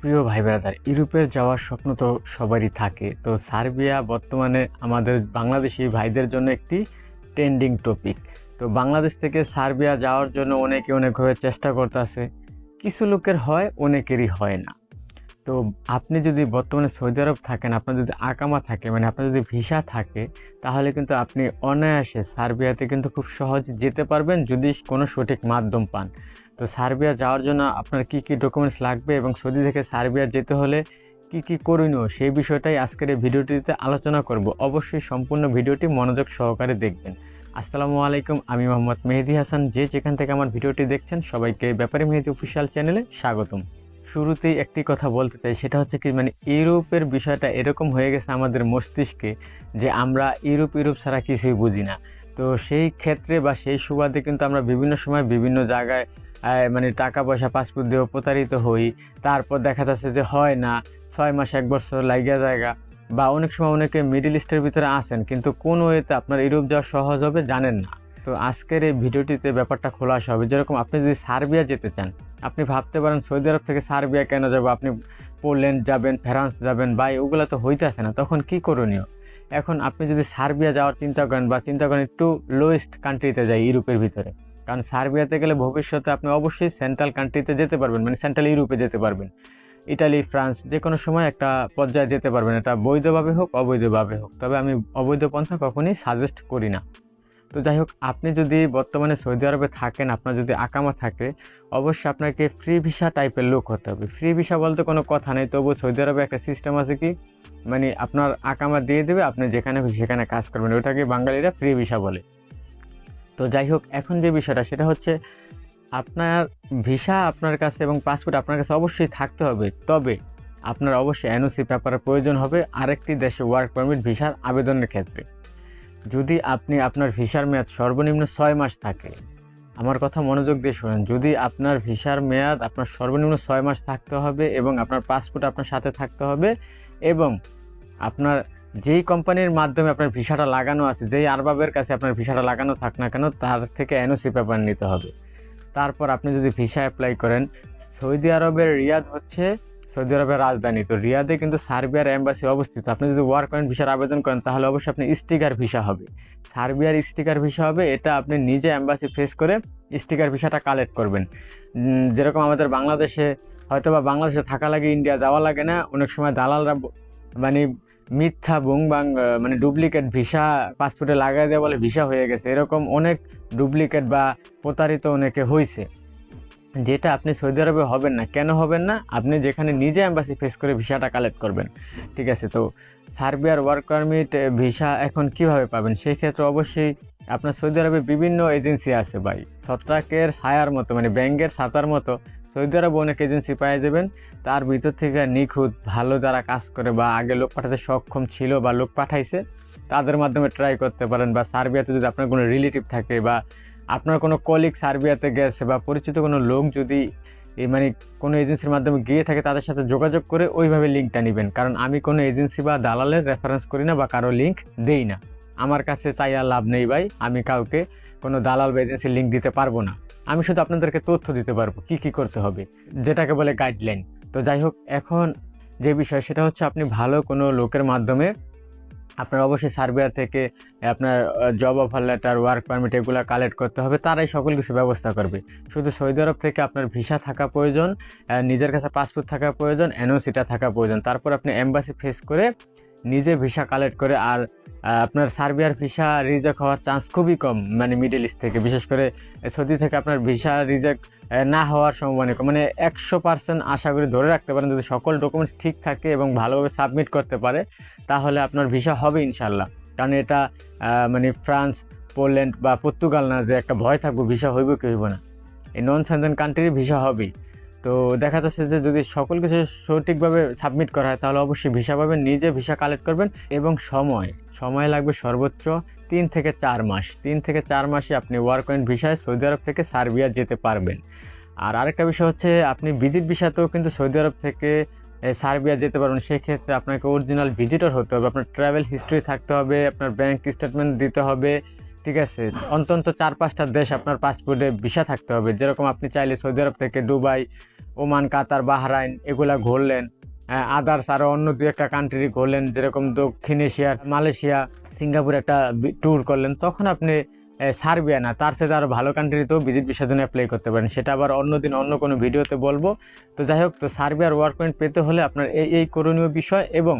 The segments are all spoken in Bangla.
প্রিয় ভাই ব্রাদার, ইউরোপের যাওয়ার স্বপ্ন তো সবারই থাকে। তো সার্বিয়া বর্তমানে আমাদের বাংলাদেশি ভাইদের জন্য একটি ট্রেন্ডিং টপিক তো বাংলাদেশ থেকে সার্বিয়া যাওয়ার জন্য অনেকে অনেকভাবে চেষ্টা করতেছে, কিছু লোকের হয়, অনেকেরই হয় না। তো আপনি যদি বর্তমানে সৌদি আরব থাকেন, আপনার যদি আকামা থাকে মানে আপনার যদি ভিসা থাকে, তাহলে কিন্তু আপনি অনায়াসে সার্বিয়াতে কিন্তু খুব সহজে যেতে পারবেন যদি কোনো সঠিক মাধ্যম পান। তো সার্বিয়া যাওয়ার জন্য আপনার কি কি ডকুমেন্টস লাগবে এবং সৌদি থেকে সার্বিয়া যেতে হলে কি কি করণীয়, সেই বিষয়টাই আজকের এই ভিডিওটিতে আলোচনা করব। অবশ্যই সম্পূর্ণ ভিডিওটি মনোযোগ সহকারে দেখবেন। আসসালামু আলাইকুম, আমি মোহাম্মদ মেহেদি হাসান। যে যেখান থেকে আমার ভিডিওটি দেখছেন, সবাইকে ব্যাপারে মেহেদি অফিসিয়াল চ্যানেলে স্বাগতম। শুরুতেই একটি কথা বলতে চাই, সেটা হচ্ছে কি মানে ইউরোপের বিষয়টা এরকম হয়ে গেছে আমাদের মস্তিষ্কে যে আমরা ইউরোপ ইউরোপ ছাড়া কিছুই বুঝি না। তো সেই ক্ষেত্রে বা সেই সুবাদে কিন্তু আমরা বিভিন্ন সময় বিভিন্ন জায়গায় মানে টাকা পয়সা, পাসপোর্ট দিয়েও প্রতারিত হই। তারপর দেখা যাচ্ছে যে হয় না, ছয় মাস, এক বছর লাগিয়া জায়গা বা অনেক সময় অনেকে মিডিল ইস্টের ভিতরে আসেন কিন্তু কোন ওয়েতে আপনার ইউরোপ যাওয়া সহজ হবে জানেন না। তো আজকের এই ভিডিওটিতে ব্যাপারটা খোলাসা হবে। যেরকম আপনি যদি সার্বিয়া যেতে চান, আপনি ভাবতে পারেন সৌদি আরব থেকে সার্বিয়া কেন যাব? আপনি পোল্যান্ড যাবেন, ফ্রান্স যাবেন, বা ওগুলো তো হইতে হইতেছে না, তখন কি করণীয়? এখন আপনি যদি সার্বিয়া যাওয়ার চিন্তা করেন, বা চিন্তা করেন একটু লোয়েস্ট কান্ট্রিতে যাই, ইউরোপের ভিতরে, কারণ সার্বিয়াতে গেলে ভবিষ্যতে আপনি অবশ্যই সেন্ট্রাল কান্ট্রিতে যেতে পারবেন মানে সেন্ট্রাল ইউরোপে যেতে পারবেন। ইটালি ফ্রান্স, যে কোনো সময় একটা পর্যায়ে যেতে পারবেন, এটা বৈধভাবে হোক, অবৈধভাবে হোক। তবে আমি অবৈধ পন্থা কখনই সাজেস্ট করি না। তো যাই হোক, আপনি যদি বর্তমানে সৌদি আরবে থাকেন, আপনার যদি আকামা থাকে, অবশ্যই আপনাকে ফ্রি ভিসা টাইপের লোক হতে হবে। ফ্রি ভিসা বলতে কোনো কথা নেই তবু সৌদি আরবে একটা সিস্টেম আছে কি? মানে আপনার আকামা দিয়ে দেবে, আপনি যেখানে সেখানে কাজ করবেন। ওটাকে বাঙালিরা ফ্রি ভিসা বলে। তো যাই হোক, এখন যে বিষয়টা, সেটা হচ্ছে আপনার ভিসা আপনার কাছে এবং পাসপোর্ট আপনার কাছে অবশ্যই থাকতে হবে। তবে আপনার অবশ্যই এনওসি পেপারের প্রয়োজন হবে। আরেকটি দেশে ওয়ার্ক পারমিট ভিসার আবেদনের ক্ষেত্রে। যদি আপনি আপনার ভিসার মেয়াদ সর্বনিম্ন ছয় মাস থাকে, আমার কথা মনোযোগ দিয়ে শোনেন। যদি আপনার ভিসার মেয়াদ আপনার সর্বনিম্ন ছয় মাস থাকতে হবে এবং আপনার পাসপোর্ট আপনার সাথে থাকতে হবে এবং আপনার যেই কোম্পানির মাধ্যমে আপনার ভিসাটা লাগানো আছে, যেই আরবাবের কাছে আপনার ভিসাটা লাগানো থাক না কেন, তার থেকে এনওসি পেপার নিতে হবে। তারপর আপনি যদি ভিসা অ্যাপ্লাই করেন, সৌদি আরবের রিয়াদ হচ্ছে সৌদি আরবের রাজধানী। তো রিয়াদে কিন্তু সার্বিয়ার এম্বাসি অবস্থিত। আপনি যদি ওয়ার্ক পয়েন্ট ভিসার আবেদন করেন, তাহলে অবশ্যই আপনি স্টিকার ভিসা হবে। সার্বিয়ার স্টিকার ভিসা হবে, এটা আপনি নিজে এম্বাসি ফেস করে স্টিকার ভিসাটা কালেক্ট করবেন। যেরকম আমাদের বাংলাদেশে হয়তো বা বাংলাদেশে থাকা লাগে, ইন্ডিয়া যাওয়া লাগে না, অনেক সময় দালালরা মানে মিথ্যা বুং বাং মানে ডুপ্লিকেট ভিসা, পাসপোর্টে লাগাই দেওয়া বলে ভিসা হয়ে গেছে। এরকম অনেক ডুপ্লিকেট বা প্রতারিত অনেকে হয়েছে যেটা আপনি সৌদি আরবে হবেন না, কেন হবেন না? আপনি যেখানে নিজে অ্যাম্বাসি ফেস করে ভিসাটা কালেক্ট করবেন। ঠিক আছে, তো সার্বিয়ার ওয়ার্ক পারমিট ভিসা এখন কীভাবে পাবেন? সেই ক্ষেত্রে অবশ্যই আপনার সৌদি আরবে বিভিন্ন এজেন্সি আছে ভাই। ছত্রাকের ছায়ার মতো মানে ব্যাঙ্গের ছাতার মতো সৌদি আরবে অনেক এজেন্সি পেয়ে যাবেন। তার ভিতর থেকে নিখুঁত ভালো যারা কাজ করে বা আগে লোক পাঠাতে সক্ষম ছিল বা লোক পাঠাইছে, তাদের মাধ্যমে ট্রাই করতে পারেন বা সার্বিয়াতে যদি আপনার কোনো রিলেটিভ থাকে বা আপনার কোনো কলিগ সার্বিয়াতে গেছে বা পরিচিত কোনো লোক যদি মানে কোনো এজেন্সির মাধ্যমে গিয়ে থাকে তাদের সাথে যোগাযোগ করে ওইভাবে লিঙ্কটা নেবেন। কারণ আমি কোনো এজেন্সি বা দালালের রেফারেন্স করি না বা কারও লিঙ্ক দেই না। আমার কাছে চাই আর লাভ নেই ভাই, আমি কাউকে কোনো দালাল বা এজেন্সির লিঙ্ক দিতে পারব না। আমি শুধু আপনাদেরকে তথ্য দিতে পারব কি কি করতে হবে, যেটাকে বলে গাইডলাইন তো যাই হোক, এখন যে বিষয় সেটা হচ্ছে আপনি ভালো কোনো লোকের মাধ্যমে আপনার অবশ্যই সার্বিয়া থেকে আপনার job offer letter work permit এগুলো কালেক্ট করতে হবে, তারাই সকল কিছু ব্যবস্থা করবে। শুধু সৌদি আরব থেকে আপনার ভিসা থাকা প্রয়োজন নিজের কাছে পাসপোর্ট থাকা প্রয়োজন এনওসিটা থাকা প্রয়োজন। তারপর আপনি এম্বাসি ফেস করে নিজে ভিসা কালেক্ট করে আর আপনার সার্বিয়ার ভিসা রিজেক্ট হওয়ার চান্স খুবই কম মানে মিডল ইস্ট থেকে। বিশেষ করে সৌদি থেকে আপনার ভিসা রিজেক্ট না হওয়ার সম্ভাবনা। মানে একশো পার্সেন্ট আশা করি ধরে রাখতে পারেন, যদি সকল ডকুমেন্টস ঠিক থাকে এবং ভালোভাবে সাবমিট করতে পারে, তাহলে আপনার ভিসা হবে ইনশাল্লাহ কারণ এটা মানে ফ্রান্স, পোল্যান্ড বা পর্তুগাল না যে একটা ভয় থাকব ভিসা হইব কি হইব না। এই নন সেন্টেন কান্ট্রির ভিসা হবেই। তো দেখা যাচ্ছে যে যদি সকল কিছু সঠিকভাবে সাবমিট করা হয়, তাহলে অবশ্যই ভিসা পাবেন, নিজে ভিসা কালেক্ট করবেন এবং সময়। সময় লাগবে সর্বোচ্চ তিন থেকে চার মাস। তিন থেকে চার মাসে আপনি ওয়ার্ক পয়েন্ট ভিসায় সৌদি আরব থেকে সার্বিয়া যেতে পারবেন। আর আরেকটা বিষয় হচ্ছে, আপনি ভিজিট ভিসাতেও কিন্তু সৌদি আরব থেকে সার্বিয়া যেতে পারবেন। সেক্ষেত্রে আপনাকে অরিজিনাল ভিজিটর হতে হবে। আপনার ট্রাভেল হিস্ট্রি থাকতে হবে, আপনার ব্যাংক স্টেটমেন্ট দিতে হবে, ঠিক আছে? অন্তত চার পাঁচটা দেশ আপনার পাসপোর্টে ভিসা থাকতে হবে। যেরকম আপনি চাইলে সৌদি আরব থেকে দুবাই, ওমান, কাতার, বাহরাইন এগুলা ঘুরলেন। আদার্স আরও অন্য দু একটা কান্ট্রি ঘুরলেন, যেরকম দক্ষিণ এশিয়ার মালয়েশিয়া সিঙ্গাপুর একটা ট্যুর করলেন, তখন আপনি সার্বিয়া না, তার সাথে আরও ভালো কান্ট্রিতেও ভিজিট ভিসার জন্য অ্যাপ্লাই করতে পারেন। সেটা আবার অন্য দিন অন্য কোনো ভিডিওতে বলব। তো যাই হোক, তো সার্বিয়ার ওয়ার্ক পয়েন্ট পেতে হলে আপনার এই এই করণীয় বিষয় এবং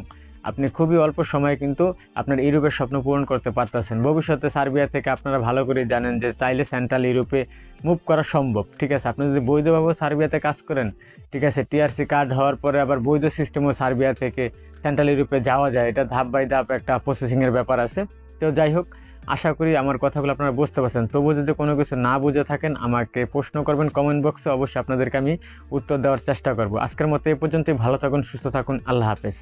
আপনি খুবই অল্প সময়ে কিন্তু আপনার ইউরোপের স্বপ্ন পূরণ করতে পারতেছেন। ভবিষ্যতে সার্বিয়া থেকে আপনারা ভালো করে জানেন যে চাইলে সেন্ট্রাল ইউরোপে মুভ করা সম্ভব, ঠিক আছে? আপনি যদি বৈধভাবে সার্বিয়াতে কাজ করেন, ঠিক আছে? টিআরসি কার্ড হওয়ার পরে আবার বৈধ সিস্টেমও সার্বিয়া থেকে সেন্ট্রাল ইউরোপে যাওয়া যায়। এটা ধাপ বাই ধাপ একটা প্রসেসিংয়ের ব্যাপার আছে। তো যাই হোক, আশা করি আমার কথাগুলো আপনারা বুঝতে পারছেন। তবুও যদি কোনো কিছু না বুঝে থাকেন, আমাকে প্রশ্ন করবেন কমেন্ট বক্সে অবশ্যই আপনাদেরকে আমি উত্তর দেওয়ার চেষ্টা করব। আজকের মতো এই পর্যন্তই। ভালো থাকুন, সুস্থ থাকুন। আল্লাহ হাফেজ।